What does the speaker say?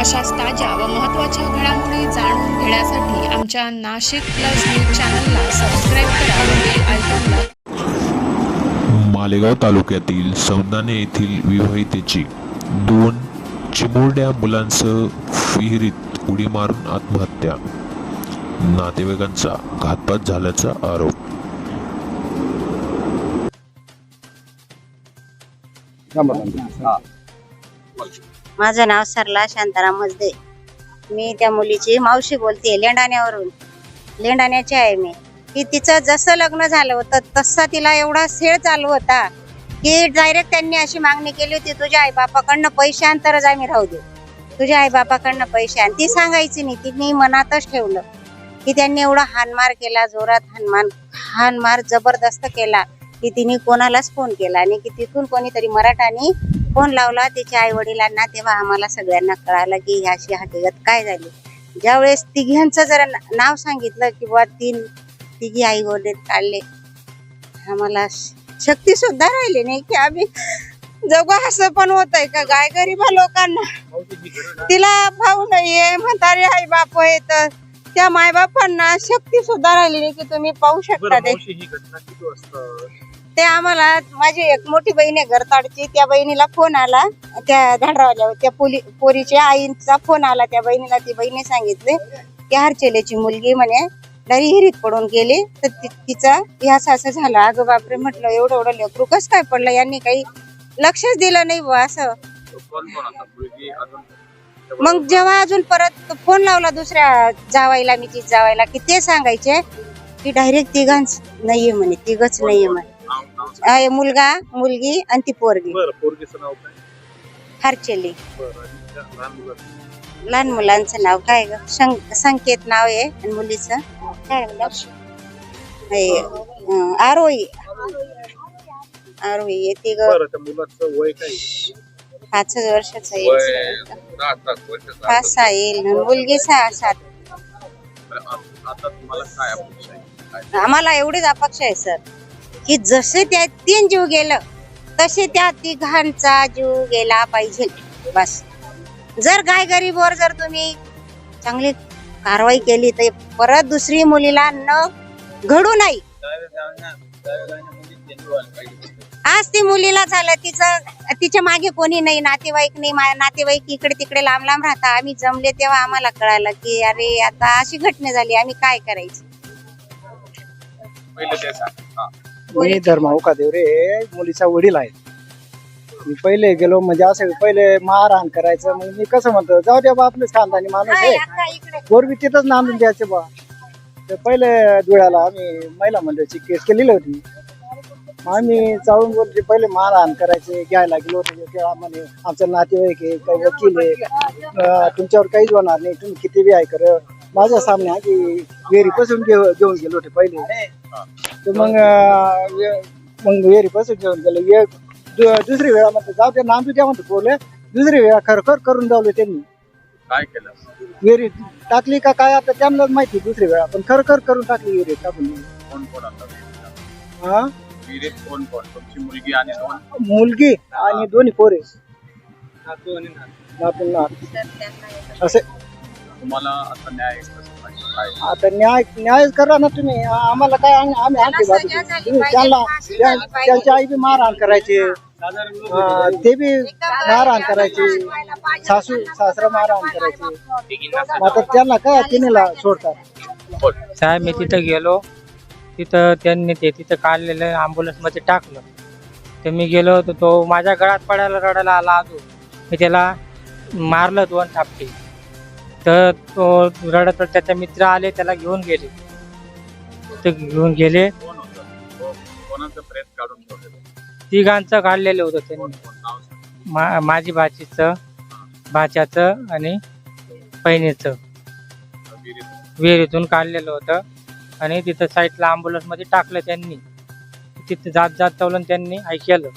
अशाच ताज्या व महत्त्वाच्या घडामोडी जाणून घेण्यासाठी आमच्या नाशिक प्लस न्यूज चॅनलला सबस्क्राईब करा व बेल आयकॉनला मालेगाव तालुक्यातील सौंदाणे येथील विवाहितेची दोन चिमुरड्या मुलांसह विहिरीत उडी मारून आत्महत्या. नातेवाईकांचा घातपात झाल्याचा आरोप. माझं नाव सरला शांताराम मजदे. मी त्या मुलीची मावशी बोलते लेंडाण्यावरून. लेंडाण्याची आहे मी. की तिचं जसं लग्न झालं होतं तसं तिला एवढा सेळ चालू होता की डायरेक्ट त्यांनी अशी मागणी केली होती तुझ्या आईबापाकडनं पैसे आम्ही राहू दे तुझ्या आईबापाकडनं पैसे आण. ती सांगायची नाही ती मी मनातच ठेवलं. की त्यांनी एवढा हानमार केला जोरात हानमान हानमार जबरदस्त केला की तिने कोणालाच फोन केला आणि की तिथून कोणीतरी मराठानी फोन लावला तिच्या आई वडिलांना तेव्हा आम्हाला सगळ्यांना कळालं की ही अशी हकीकत काय झाली. ज्यावेळेस तिघांचं जरा नाव सांगितलं की बुवा तीन तिघी आई वडील काढले. आम्हाला शक्ती सुद्धा राहिली नाही की आम्ही जगू असं पण होत आहे का? गाय गरीबा लोकांना. तिला भाऊ नाहीये म्हातारे आई बाप आहे तर त्या मायबापांना शक्ती सुद्धा राहिली नाही की तुम्ही पाहू शकता ते. ते आम्हाला माझी एक मोठी बहीण आहे घरताडची त्या बहिणीला फोन आला. त्या झाडरावल्या त्या पोली पोरीच्या आईचा फोन आला त्या बहिणीला. ती बहिणी सांगितले की हरचेलेची मुलगी म्हणे डायरी हिरीत पडून गेली. तर तिचा ह्यास असं झालं. अगं बापरे म्हटलं एवढं एवढं लेकरू कस काय पडलं? यांनी काही लक्षच दिलं नाही बुवा असं. मग जेव्हा अजून परत फोन लावला दुसऱ्या जावायला मी ती जावायला की ते सांगायचे की डायरेक्ट तिघांच नाहीये म्हणे तिघच नाहीये म्हणे. आहे मुलगा मुलगी आणि ती पोरगी. बरं पोरगीचं नाव काय? हरचेली. बरं आणि त्या लहान मुलाचं? लहान मुलांचं नाव काय ग? शं- संकेत नाव आहे आणि मुलीचं. काय? हे, अं, आरोही. आरोही आहे तिघ बरं त्या मुलाचं वय काय? पाच वर्षाचं वय येईल दहा सात वर्षाचं पाच सहा येईल. आणि मुलगी सहा सात. बरं, आ- आता तुम्हाला काय अपेक्षा आहे? काय आम्हाला एवढीच अपेक्षा आहे सर. की जसे त्या तीन जीव गेलं तसे त्या तिघांचा जीव गेला पाहिजे. बस. जर गाय गरीबवर जर तुम्ही चांगली कारवाई केली तर परत दुसरी मुलीला न घडू नाही आज ती मुलीला झालं तिचं तिच्यामागे कोणी नाही नातेवाईक नाही नातेवाईक इकडे तिकडे लांब लांब राहता. आम्ही जमले तेव्हा आम्हाला कळालं की अरे आता अशी घटना झाली आम्ही काय करायची? मी धर्माऊ कादेवरे मुलीचा वडील आहे. मी पहिले गेलो म्हणजे असं पहिले मारहाण करायचं मग मी कसं म्हणतो जाऊ द्या बा आपलेच खानदानी माणूस आहे. पोरगी तिथंच नांदून द्यायचे बा. तर पहिले धुळ्याला आम्ही महिला मंडळाची केस केलेली होती. आम्ही चाळून बोलते पहिले मारहाण करायचे घ्यायला गेलो होतो. तेव्हा म्हणे आमचं नातेवाईक आहे काही वकील आहे. तुमच्यावर काहीच होणार नाही तुम्ही किती बी आहे कर. माझ्या सामने आधी विहिरीपासून घेऊ घेऊन गेलो होते पहिले. तर मग अं, वे- मग विहिरीपासून घेऊन गेलो. वे- दु- दुसरी वेळा म्हणतो जाऊ दे नांदू द्या म्हणतो पोरले दुसरी वेळा खरखर करून दावले त्यांनी. काय केलं? विहिरी टाकली का काय आता त्यांनाच माहिती दुसरी वेळा. पण खरखर करून टाकली विहिरी टाकून. दिली. कोण कोण आता विहिरीत? हा विहिरीत कोण कोण? तुमची मुलगी आणि दोन? मुलगी आणि दोन्ही पोरे. नातून नात. असे तुम्हाला आता न्याय कसं पाहिजे? काय? आता न्याय न्याय करा ना तुम्ही. आम्हाला काय आम्ही बाजू तुम्ही त्यांना त्या- त्यांची आई बी मारहाण करायचे. ते बी मारहाण करायचे. सासू सासरा मारहाण करायचे. आता त्यांना काय तिनेला सोडतात. साहेब मी तिथं गेलो. तिथं त्यांनी ते तिथं काढलेलं ambulance मध्ये टाकलं. तर मी गेलो तर तो माझ्या गळात पडायला रडायला आला अजून. मी त्याला मारलं दोन थापटे. तर तो रडत रडत त्याचे मित्र आले त्याला घेऊन गेले. ते घेऊन गेले. कोण होतं? को- कोणाचं प्रेत काढून ठेवलेलं? तिघांचं काढलेलं होतं कोण त्यांनी. कोण नाव सांग. मा माझी भाचीचं भाच्याचं आणि बहिणीचं. विहिरीत विहिरीतून काढलेलं होतं. आणि तिथं साईडला ambulance मध्ये टाकलं त्यांनी. तिथं जात जात चावलं त्यांनी ऐकलं